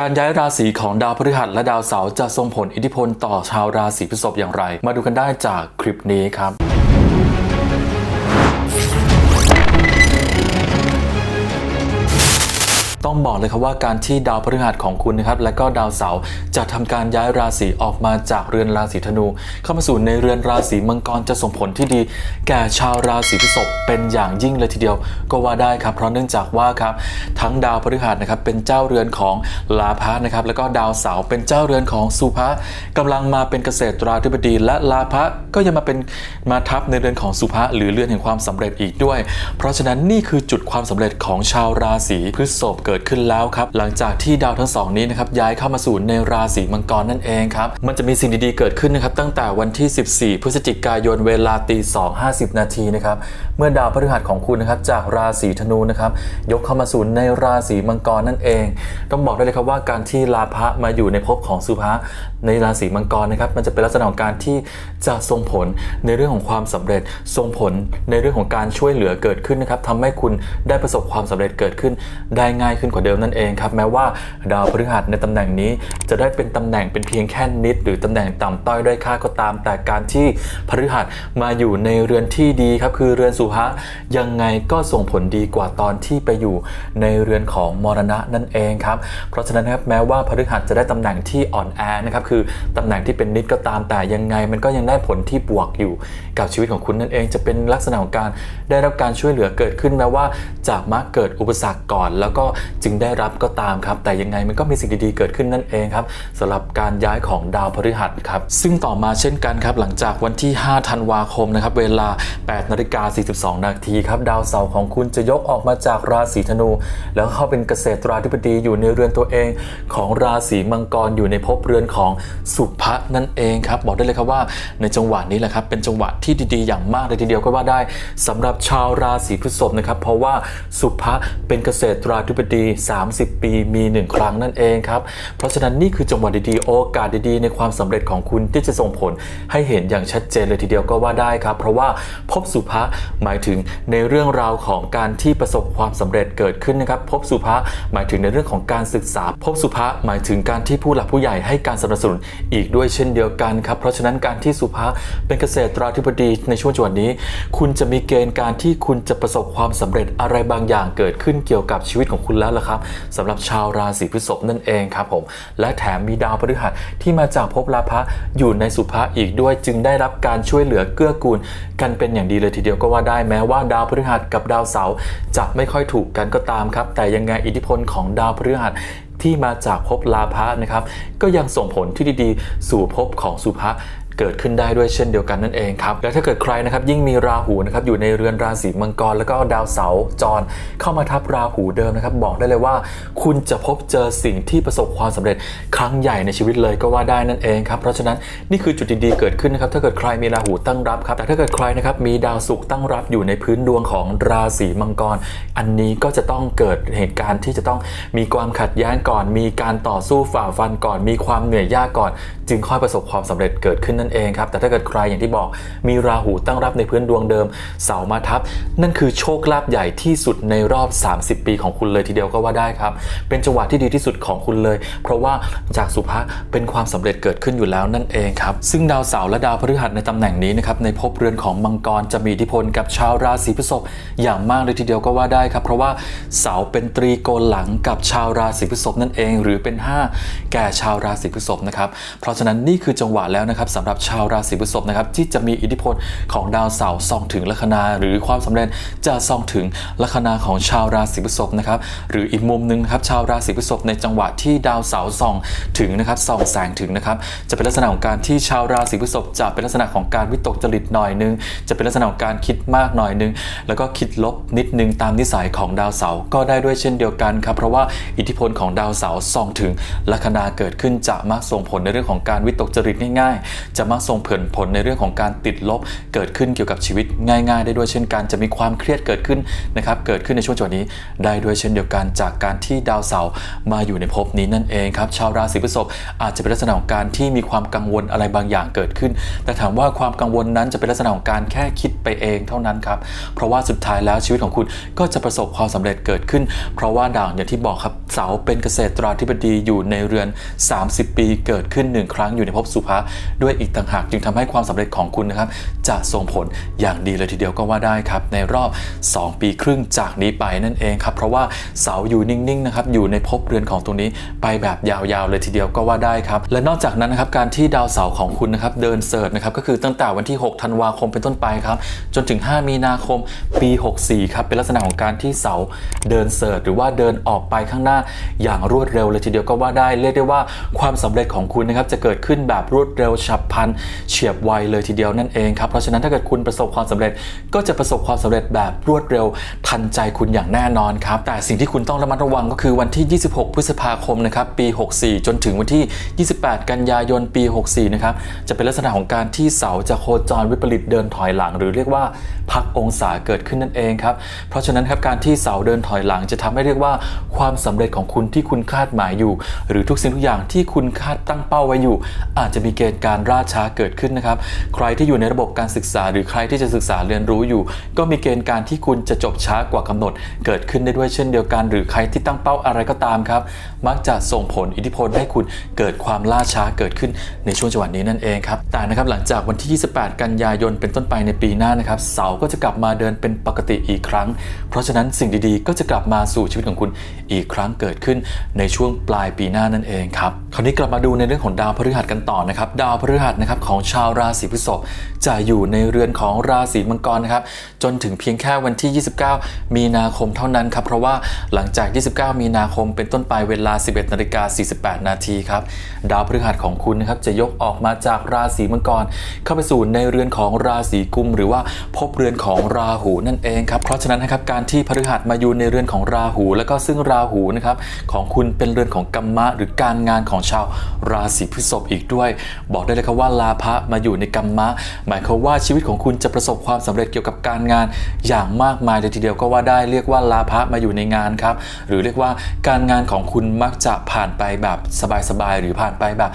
การย้ายราศีของดาวพฤหัสและดาวเสาร์จะส่งผลอิทธิพลต่อชาวราศีพฤษภอย่างไร มาดูกันได้จากคลิปนี้ครับ ต้องบอกเลยครับว่าการที่ดาวพฤหัสของคุณนะครับและก็ดาวเสาร์จะทำการย้ายราศีออกมาจากเรือนราศีธนู เข้ามาสู่ในเรือนราศีมังกรจะส่งผลที่ดี แก่ชาวราศีพฤษภเป็นอย่างยิ่งเลยทีเดียว ก็ว่าได้ครับเพราะเนื่องจากว่าครับทั้งดาวพฤหัสนะครับเป็นเจ้าเรือนของลาภะนะครับแล้วก็ดาวเสาร์เป็นเจ้าเรือนของสุภะกำลังมาเป็นเกษตราธิบดีและลาภะก็ยังมาเป็นมาทับในเรือนของสุภะหรือเรือนแห่งความสำเร็จอีกด้วย เพราะฉะนั้นนี่คือจุดความสำเร็จของชาวราศีพฤษภเกิดิดขึ้นแล้วครับ หลังจากที่ดาวทั้งสองนี้นะครับย้ายเข้ามาสู่ในราศีมังกรนั่นเองครับ มันจะมีสิ่งดีๆเกิดขึ้นนะครับตั้งแต่วันที่ 14 พฤศจิกายนเวลาตี2 50นาทีนะครับ เมื่อดาวพฤหัสของคุณนะครับจากราศีธนูนะครับยกเข้ามาสู่ในราศีมังกรนั่นเอง ต้องบอกได้เลยครับว่าการที่ลาภะมาอยู่ในภพของสุภะในราศีมังกรนะครับมันจะเป็นลักษณะของการที่จะส่งผลในเรื่องของความสำเร็จส่งผลในเรื่องของการช่วยเหลือเกิดขึ้นนะครับทำให้คุณได้ประสบความสำเร็จเกิดขึ้นได้ง่ายขึ้นกว่าเดิมนั่นเองครับแม้ว่าดาวพฤหัสในตำแหน่งนี้ จะได้เป็นตำแหน่งเป็นเพียงแค่นิด หรือตำแหน่งต่ำต้อยด้อยค่าก็ตาม แต่การที่พฤหัสมาอยู่ในเรือนที่ดีครับคือเรือนสุภะยังไงก็ส่งผลดีกว่าตอนที่ไปอยู่ในเรือนของมรณะนั่นเองครับเพราะฉะนั้นครับแม้ว่าพฤหัสจะได้ตำแหน่งที่อ่อนแอนะครับคือตำแหน่งที่เป็นนิดก็ตามแต่ยังไง มันก็ยังได้ผลที่บวกอยู่กับชีวิตของคุณนั่นเอง จะเป็นลักษณะของการได้รับการช่วยเหลือเกิดขึ้นแม้ว่าจากมักเกิดอุปสรรคก่อน แล้วก็จึงได้รับก็ตามครับ แต่ยังไงมันก็มีสิ่งดีๆเกิดขึ้นนั่นเองครับสำหรับการย้ายของดาวพฤหัสครับ ซึ่งต่อมาเช่นกันครับ หลังจากวันที่ 5 ธันวาคมนะครับเวลา 8 นาฬิกา 42 นาทีครับดาวเสาร์ของคุณจะยกออกมาจากราศีธนู แล้วเข้าเป็นเกษตราธิบดีอยู่ในเรือนตัวเอง ของราศีมังกรอยู่ในภพเรือนของสุภะนั่นเองครับบอกได้เลยครับว่าในจังหวะนี้แหละครับเป็นจังหวะที่ดีๆ อย่างมากเลยทีเดียวก็ว่าได้สำหรับชาวราศีพฤษภนะครับเพราะว่าสุภะเป็นเกษตราธิบดี30 ปีมี1ครั้งนั่นเองครับ เพราะฉะนั้นนี่คือจังหวะดีๆ โอกาสดีๆ ในความสำเร็จของคุณที่จะส่งผลให้เห็นอย่างชัดเจนเลยทีเดียวก็ว่าได้ครับ เพราะว่าพบสุภะหมายถึงในเรื่องราวของการที่ประสบความสำเร็จเกิดขึ้นนะครับ พบสุภะหมายถึงในเรื่องของการศึกษา พบสุภะหมายถึงการที่ผู้หลักผู้ใหญ่ให้การสนับสนุนอีกด้วยเช่นเดียวกันครับ เพราะฉะนั้นการที่สุภะเป็นเกษตราธิบดีในช่วงจังหวะนี้ คุณจะมีเกณฑ์การที่คุณจะประสบความสำเร็จอะไรบางอย่างเกิดขึ้นเกี่ยวกับชีวิตของคุณแล้วล่ะครับสำหรับชาวราศีพฤษภนั่นเองครับผมและแถมมีดาวพฤหัสที่มาจากภพลาภะอยู่ในสุภะอีกด้วยจึงได้รับการช่วยเหลือเกื้อกูล กันเป็นอย่างดีเลยทีเดียวก็ว่าได้แม้ว่าดาวพฤหัสกับดาวเสาร์จะไม่ค่อยถูกกันก็ตามครับ แต่ยังไงอิทธิพลของดาวพฤหัสที่มาจากภพลาภะนะครับ ก็ยังส่งผลที่ดีๆ สู่ภพของสุภะ เกิดขึ้นได้ด้วยเช่นเดียวกันนั่นเองครับ และถ้าเกิดใครนะครับยิ่งมีราหูนะครับอยู่ในเรือนราศีมังกร แล้วก็ดาวเสาร์จร เข้ามาทับราหูเดิมนะครับบอกได้เลยว่า คุณจะพบเจอสิ่งที่ประสบความสำเร็จครั้งใหญ่ในชีวิตเลยก็ว่าได้นั่นเองครับเพราะฉะนั้นนี่คือจุดดีๆเกิดขึ้นนะครับถ้าเกิดใครมีราหูตั้งรับครับแต่ถ้าเกิดใครนะครับมีดาวศุกร์ตั้งรับอยู่ในพื้นดวงของราศีมังกร อันนี้ก็จะต้องเกิดเหตุการณ์ที่จะต้องมีความขัดแย้งก่อน มีการต่อสู้ฝ่าฟันก่อน มีความเหนื่อยยากก่อน จึงค่อยประสบความสำเร็จเกิดขึ้นนั่นเองครับ แต่ถ้าเกิดใครอย่างที่บอกมีราหูตั้งรับในพื้นดวงเดิม เสามาทับ นั่นคือโชคลาภใหญ่ที่สุดในรอบ 30 ปีของคุณเลยทีเดียวก็ว่าได้ครับ เป็นจังหวะที่ดีที่สุดของคุณเลย เพราะว่าจากสุภะเป็นความสำเร็จเกิดขึ้นอยู่แล้วนั่นเองครับซึ่งดาวเสาร์และดาวพฤหัสในตำแหน่งนี้นะครับในภพเรือนของมังกรจะมีอิทธิพลกับชาวราศีพฤษภอย่างมากเลยทีเดียวก็ว่าได้ครับเพราะว่าเสาเป็นตรีโกณหลังกับชาวราศีพฤษภนั่นเอง หรือเป็น 5 แก่ชาวราศีพฤษภนะครับเพราะฉะนั้นนี่คือจังหวะแล้วนะครับสำหรับชาวราศีพฤษภนะครับที่จะมีอิทธิพลของดาวเสาร์ส่องถึงลัคนา หรือความสำเร็จจะส่องถึงลัคนาของชาวราศีพฤษภนะครับหรืออีกมุมหนึงครับชาวราศีพฤษภในจังหวะที่ดาวเสาร์ส่องถึงนะครับส่องแสงถึงนะครับจะเป็นลักษณะของการที่ชาวราศีพฤษภจะเป็นลักษณะของการวิตกจริตหน่อยนึง จะเป็นลักษณะของการคิดมากหน่อยนึง แล้วก็คิดลบนิดนึงตามนิสัยของดาวเสาร์ก็ได้ด้วยเช่นเดียวกันครับเพราะว่าอิทธิพลของดาวเสาร์ส่องถึงลัคนาเกิดขึ้นจะมักส่งผลในเรื่องของการวิตกจริตง่ายๆจะจะมักส่งผลผลในเรื่องของการติดลบ เกิดขึ้นเกี่ยวกับชีวิตง่าย ๆ ได้ด้วยเช่นกันจะมีความเครียดเกิดขึ้นนะครับเกิดขึ้นในช่วงจังหวะนี้ได้ด้วยเช่นเดียวกันจากการที่ดาวเสาร์มาอยู่ในภพนี้นั่นเองครับชาวราศีพฤษภอาจจะเป็นลักษณะของการที่มีความกังวลอะไรบางอย่างเกิดขึ้น แต่ถามว่าความกังวลนั้นจะเป็นลักษณะของการแค่คิดไปเองเท่านั้นครับเพราะว่าสุดท้ายแล้วชีวิตของคุณก็จะประสบความสำเร็จเกิดขึ้น เพราะว่าดาวอย่างที่บอกครับเสาเป็นเกษตราธิบดีอยู่ในเรือน 30 ปีเกิดขึ้นหนึ่งครั้งอยู่ในภพสุภะด้วยอีกต่างหากจึงทำให้ความสำเร็จของคุณนะครับ จะส่งผลอย่างดีเลยทีเดียวก็ว่าได้ครับ ในรอบ 2 ปีครึ่งจากนี้ไปนั่นเองครับ เพราะว่าเสาอยู่นิ่งๆนะครับอยู่ในภพเรือนของตรงนี้ไปแบบยาวๆเลยทีเดียวก็ว่าได้ครับ และนอกจากนั้นนะครับการที่ดาวเสาของคุณนะครับเดินเสิร์ชนะครับก็คือตั้งแต่วันที่ 6 ธันวาคมเป็นต้นไปครับ จนถึง 5 มีนาคมปี 64 ครับเป็นลักษณะของการที่เสาเดินเสิร์ชหรือว่าเดินออกไปข้างหน้าอย่างรวดเร็วเลยทีเดียวก็ว่าได้เรียกได้ว่าความสำเร็จของคุณนะครับจะเกิดขึ้นแบบรวดเร็วฉับพลันเฉียบไวเลยทีเดียวนั่นเองครับ เพราะฉะนั้นถ้าเกิดคุณประสบความสำเร็จก็จะประสบความสำเร็จแบบรวดเร็วทันใจคุณอย่างแน่นอนครับ แต่สิ่งที่คุณต้องระมัดระวังก็คือวันที่ 26 พฤษภาคมนะครับปี 64 จนถึงวันที่ 28 กันยายนปี 64 นะครับจะเป็นลักษณะของการที่เสาจะโคจรวิปริตเดินถอยหลัง หรือเรียกว่าพักองศาเกิดขึ้นนั่นเองครับเพราะฉะนั้นครับการที่เสาเดินถอยหลังจะทำให้เรียกว่าความสำเร็จของคุณที่คุณคาดหมายอยู่ หรือทุกสิ่งทุกอย่างที่คุณคาดตั้งเป้าไว้อยู่ อาจจะมีเกณฑ์การล่าชาเกิดขึ้นนะครับ ใครที่อยู่ในระบบการศึกษา หรือใครที่จะศึกษาเรียนรู้อยู่ ก็มีเกณฑ์การที่คุณจะจบช้ากว่ากำหนด เกิดขึ้นได้ด้วยเช่นเดียวกัน หรือใครที่ตั้งเป้าอะไรก็ตามครับ มักจะส่งผลอิทธิพลให้คุณเกิดความล่าช้าเกิดขึ้นในช่วงจังหวะนี้นั่นเองครับ แต่นะครับหลังจากวันที่ 28 กันยายนเป็นต้นไปในปีหน้านะครับ เสาร์ก็จะกลับมาเดินเป็นปกติอีกครั้ง เพราะฉะนั้นสิ่งดีๆ ก็จะกลับมาสู่ชีวิตของคุณอีกครั้งเกิดขึ้นในช่วงปลายปีหน้านั่นเองครับ คราวนี้กลับมาดูในเรื่องของดาวพฤหัสกันต่อนะครับ ดาวพฤหัสนะครับของชาวราศีพฤษภจะอยู่ในเรือนของราศีมังกรนะครับจนถึงเพียงแค่วันที่ 29 มีนาคมเท่านั้นครับเพราะว่าหลังจาก 29 มีนาคมเป็นต้นไปเวลา 11นาฬิกา48 นาทีครับดาวพฤหัสของคุณนะครับจะยกออกมาจากราศีมังกร เข้าไปสู่ในเรือนของราศีกุม หรือว่าพบเรือนของราหูนั่นเองครับเพราะฉะนั้นนะครับการที่พฤหัสมาอยู่ในเรือนของราหู แล้วก็ซึ่งราหูนะครับของคุณเป็นเรือนของกัมมะหรือการงานของชาวราศีพฤษภอีกด้วย บอกได้เลยครับว่า่าลาภะมาอยู่ในกัมมะ หมายความว่าชีวิตของคุณจะประสบความสำเร็จเกี่ยวกับการงาน อย่างมากมายเลยทีเดียวก็ว่าได้เรียกว่าลาภะมาอยู่ในงานครับ หรือเรียกว่าการงานของคุณมักจะผ่านไปแบบสบายๆหรือผ่านไปแบบ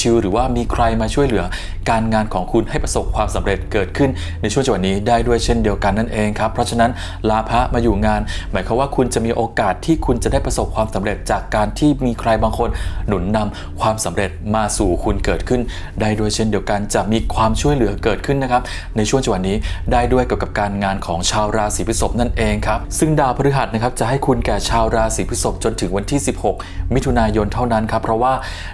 ชิลๆหรือว่ามีใครมาช่วยเหลือ การงานของคุณให้ประสบความสำเร็จเกิดขึ้น ในช่วงจังหวะนี้ได้ด้วยเช่นเดียวกันนั่นเองครับเพราะฉะนั้นลาภะมาอยู่งาน หมายความว่าคุณจะมีโอกาสที่คุณจะได้ประสบความสำเร็จจากการที่มีใครบางคนหนุนนำความสำเร็จมาสู่คุณเกิดขึ้นได้ด้วยเช่นเดียวกันจะมีความช่วยเหลือเกิดขึ้นนะครับในช่วงจังหวะนี้ได้ด้วยเกี่ยวกับการงานของชาวราศีพฤษภนั่นเองครับซึ่งดาวพฤหัสนะครับจะให้คุณแก่ชาวราศีพฤษภจนถึงวันที่ 16 มิถุนายนเท่านั้นครับเพราะว่า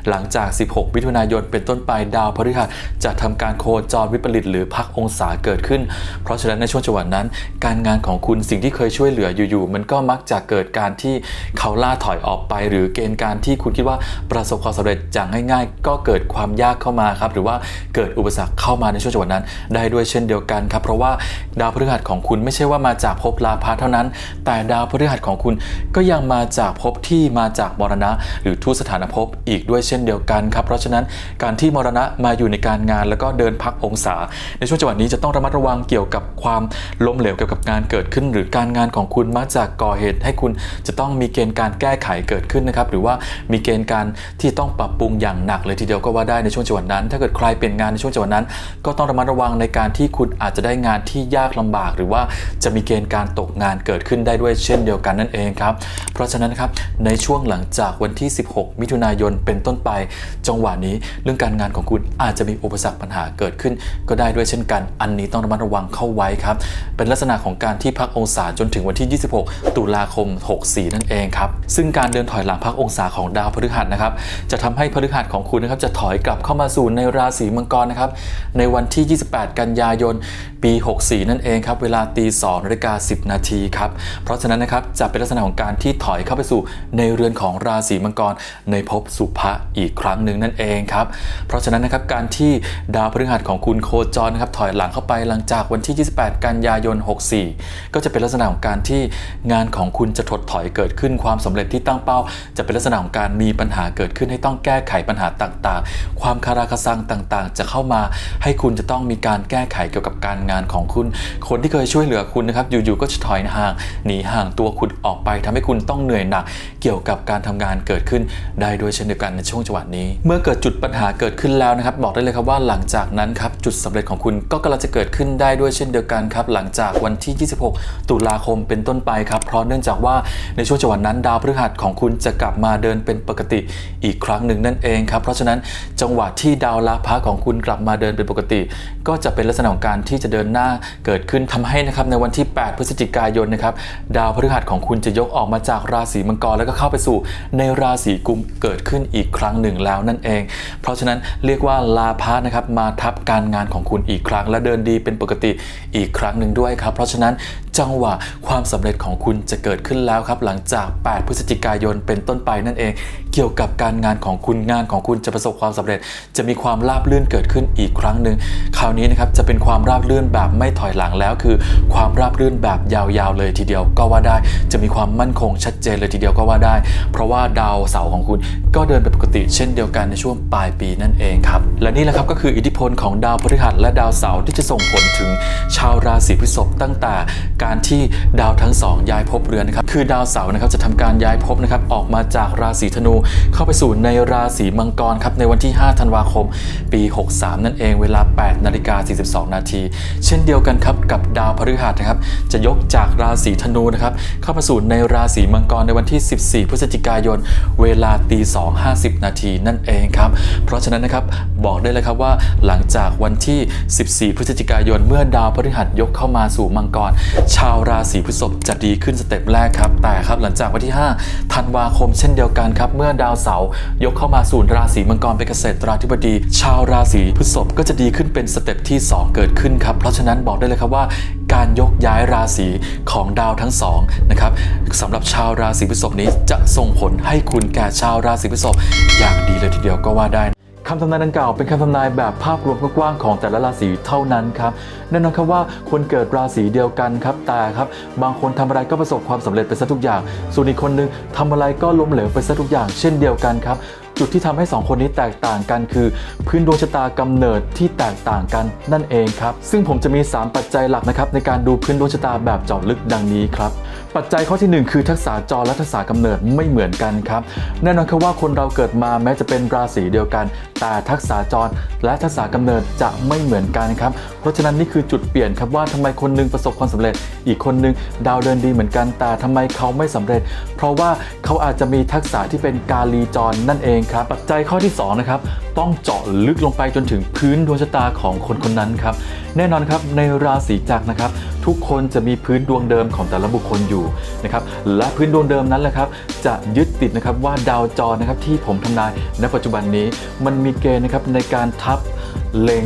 หลังจาก 16 มิถุนายนเป็นต้นไปดาวพฤหัสจะทำการโคจรวิปริตหรือพักองศาเกิดขึ้น เพราะฉะนั้นในช่วงจังหวะนั้น การงานของคุณสิ่งที่เคยช่วยเหลืออยู่ๆมันก็มักจะเกิดการที่เขาล่าถอยออกไป หรือเกณฑ์การที่คุณคิดว่าประสบความสำเร็จอย่างง่าย ๆ ก็เกิดความยากเข้ามาครับหรือว่าเกิดอุปสรรคเข้ามาในช่วงจังหวะนั้น ได้ด้วยเช่นเดียวกันครับ เพราะว่าดาวพฤหัสของคุณไม่ใช่ว่ามาจากภพลาภะเท่านั้น แต่ดาวพฤหัสของคุณก็ยังมาจากภพที่มาจากมรณะ หรือทุสถานภพอีกด้วยเช่นเดียวกันครับ เพราะฉะนั้นการที่มรณะมาอยู่ในการงาน แล้วก็เดินพักองศา ในช่วงจังหวะนี้จะต้องระมัดระวังเกี่ยวกับความล้มเหลวเกี่ยวกับงานเกิดขึ้น หรือการงานของคุณมักจะก่อเหตุให้คุณจะต้องมีเกณฑ์การแก้ไขเกิดขึ้นนะครับหรือว่ามีเกณฑ์การที่ต้องปรับปรุงอย่างหนักเลยทีเดียวก็ว่าได้ในช่วงจังหวะนั้นถ้าเกิดใครเปลี่ยนงานในช่วงจังหวะนั้น ก็ต้องระมัดระวังในการที่คุณอาจจะได้งานที่ยากลำบาก หรือว่าจะมีเกณฑ์การตกงานเกิดขึ้นได้ด้วยเช่นเดียวกันนั่นเองครับ เพราะฉะนั้นครับในช่วงหลังจากวันที่ 16 มิถุนายนเป็นต้นไป จังหวะนี้เรื่องการงานของคุณอาจจะมีอุปสรรคปัญหาเกิดขึ้น ก็ได้ด้วยเช่นกัน อันนี้ต้องระมัดระวังเข้าไว้ครับเป็นลักษณะของการที่พักองศาจนถึงวันที่ 26 ตุลาคม 64 นั่นเองครับซึ่งการเดินถอยหลังพักองศาของดาวพฤหัสนะครับจะทำให้พฤหัสของคุณนะครับจะถอยกลับเข้ามาสู่ในราศีมังกรนะครับ ในวันที่ 28 กันยายน ปี 64 นั่นเองครับ เวลาตี2นาฬิกา10 นาทีครับ เพราะฉะนั้นนะครับ จะเป็นลักษณะของการที่ถอยเข้าไปสู่ในเรือนของราศีมังกร ในภพสุภะอีกครั้งหนึ่งนั่นเองครับ เพราะฉะนั้นนะครับ การที่ดาวพฤหัสของคุณโคจรนะครับถอยหลังเข้าไปหลังจากวันที่ 28 กันยายน 64 ก็จะเป็นลักษณะของการที่งานของคุณจะถดถอยเกิดขึ้นความสำเร็จที่ตั้งเป้า จะเป็นลักษณะของการมีปัญหาเกิดขึ้นให้ต้องแก้ไขปัญหาต่างๆ ความคาราคาซังต่างๆ จะเข้ามาให้คุณจะต้องมีการแก้ไขเกี่ยวกับการงานของคุณ คนที่เคยช่วยเหลือคุณนะครับอยู่ๆก็จะถอยห่างหนีห่างตัวคุณออกไปทำให้คุณต้องเหนื่อยหนัก เกี่ยวกับการทำงานเกิดขึ้นได้ด้วยเช่นเดียวกันในช่วงจังหวะนี้ เมื่อเกิดจุดปัญหาเกิดขึ้นแล้วนะครับ บอกได้เลยครับว่าหลังจากนั้นครับจุดสำเร็จของคุณก็กำลังจะเกิดขึ้นได้ด้วยเช่นเดียวกันครับหลังจากวันที่ 26 ตุลาคมเป็นต้นไปครับเพราะเนื่องจากว่าในช่วงจังหวะนั้นดาวพฤหัสของคุณจะกลับมาเดินเป็นปกติอีกครั้งหนึ่งนั่นเองครับเพราะฉะนั้นจังหวะที่ดาวลาภะของคุณกลับมาเดินเป็นปกติ ก็จะเป็นลักษณะของการที่จะเดินหน้าเกิดขึ้นทำให้นะครับในวันที่ 8 พฤศจิกายนนะครับดาวพฤหัสของคุณจะยกออกมาจากราศีมังกรแล้วก็เข้าไปสู่ ในราศีกุมเกิดขึ้นอีกครั้งหนึ่งแล้วนั่นเอง เพราะฉะนั้นเรียกว่าลาภะนะครับมาทับการงานของคุณอีกครั้ง และเดินดีเป็นปกติอีกครั้งหนึ่งด้วยครับ เพราะฉะนั้นจังหวะความสำเร็จของคุณจะเกิดขึ้นแล้วครับ หลังจาก 8 พฤศจิกายนเป็นต้นไปนั่นเอง เกี่ยวกับการงานของคุณงานของคุณจะประสบความสำเร็จจะมีความราบรื่นเกิดขึ้นอีกครั้งหนึ่งคราวนี้นะครับจะเป็นความราบรื่นแบบไม่ถอยหลังแล้ว คือความราบรื่นแบบยาวๆเลยทีเดียวก็ว่าได้ จะมีความมั่นคงชัดเจนเลยทีเดียวก็ว่าได้ เพราะว่าดาวเสาร์ของคุณก็เดินเป็นปกติเช่นเดียวกันในช่วงปลายปีนั่นเองครับและนี่แหละครับก็คืออิทธิพลของดาวพฤหัสและดาวเสาร์ที่จะส่งผลถึงชาวราศีพฤษภตั้งแต่การที่ดาวทั้งสองย้ายภพเรือนนะครับคือดาวเสาร์นะครับจะทำการย้ายภพนะครับออกมาจากราศีธนูเข้าไปสู่ในราศีมังกรครับในวันที่ 5 ธันวาคมปี 63 นั่นเองเวลา 8 นาฬิกา 42 นาที เช่นเดียวกันครับกับดาวพฤหัสนะครับ จะยกจากราศีธนูนะครับ เข้ามาสู่ในราศีมังกรในวันที่ 14 พฤศจิกายน เวลาตี 2.50 นาทีนั่นเองครับ เพราะฉะนั้นนะครับบอกได้เลยครับว่าหลังจากวันที่ 14 พฤศจิกายน เมื่อดาวพฤหัสยกเข้ามาสู่มังกร ชาวราศีพฤษภจะดีขึ้นสเต็ปแรกครับ แต่ครับหลังจากวันที่ 5 ธันวาคมเช่นเดียวกันครับ เมื่อดาวเสาร์ยกเข้ามาสู่ราศีมังกรเป็นเกษตราธิบดีชาวราศีพฤษภก็จะดีขึ้นเป็นสเต็ปที่ 2 เกิดขึ้นครับ เพราะฉะนั้นบอกได้เลยครับว่า การยกย้ายราศีของดาวทั้งสองนะครับสำหรับชาวราศีพฤษภนี้จะส่งผลให้คุณแก่ชาวราศีพฤษภอย่างดีเลยทีเดียวก็ว่าได้คำทำนายดังกล่าวเป็นคำทำนายแบบภาพรวมกว้างๆของแต่ละราศีเท่านั้นครับแน่นอนครับว่าคนเกิดราศีเดียวกันครับแต่ครับบางคนทำอะไรก็ประสบความสำเร็จไปซะทุกอย่าง ส่วนอีกคนนึงทำอะไรก็ล้มเหลวไปซะทุกอย่างเช่นเดียวกันครับ จุดที่ทำให้สองคนนี้แตกต่างกันคือ พื้นดวงชะตากำเนิดที่แตกต่างกันนั่นเองครับ ซึ่งผมจะมี 3 ปัจจัยหลักนะครับในการดูพื้นดวงชะตาแบบเจาะลึกดังนี้ครับ ปัจจัยข้อที่หนึ่งคือทักษะจรและทักษะกำเนิดไม่เหมือนกันครับแน่นอนครับว่าคนเราเกิดมาแม้จะเป็นราศีเดียวกัน แต่ทักษะจรและทักษะกำเนิดจะไม่เหมือนกันครับเพราะฉะนั้นนี่คือจุดเปลี่ยนครับว่าทำไมคนหนึงประสบความสำเร็จ อีกคนหนึงดาวเดินดีเหมือนกัน แต่ทำไมเขาไม่สำเร็จ เพราะว่าเขาอาจจะมีทักษะที่เป็นกาลีจรนั่นเองครับปัจจัยข้อที่สองนะครับต้องเจาะลึกลงไปจนถึงพื้นดวงชะตาของคนคนนั้นครับแน่นอนครับในราศีจักรนะครับทุกคนจะมีพื้นดวงเดิมของแต่ละบุคคลอยู่นะครับและพื้นดวงเดิมนั้นแหละครับจะยึดติดนะครับว่าดาวจรนะครับที่ผมทำนายในปัจจุบันนี้มันมีเกณฑ์นะครับในการทับเล็ง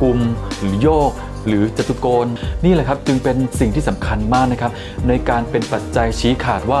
กลุ่มหรือโยกหรือจตุโกนนี่แหละครับจึงเป็นสิ่งที่สำคัญมากนะครับในการเป็นปัจจัยชี้ขาดว่า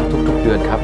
ละทุกๆเดือนครับ